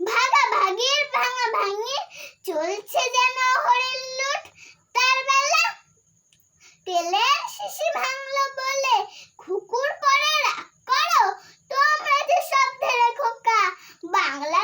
ভাগা ভাগের ভাঙা ভাঙি চলছে যেন হরিণ লুট। তার বেলা তেলের শিশি ভাঙলো বলে খুকুর করে রাগ করো, তোমরা যে শব্দে খোকা, বাংলা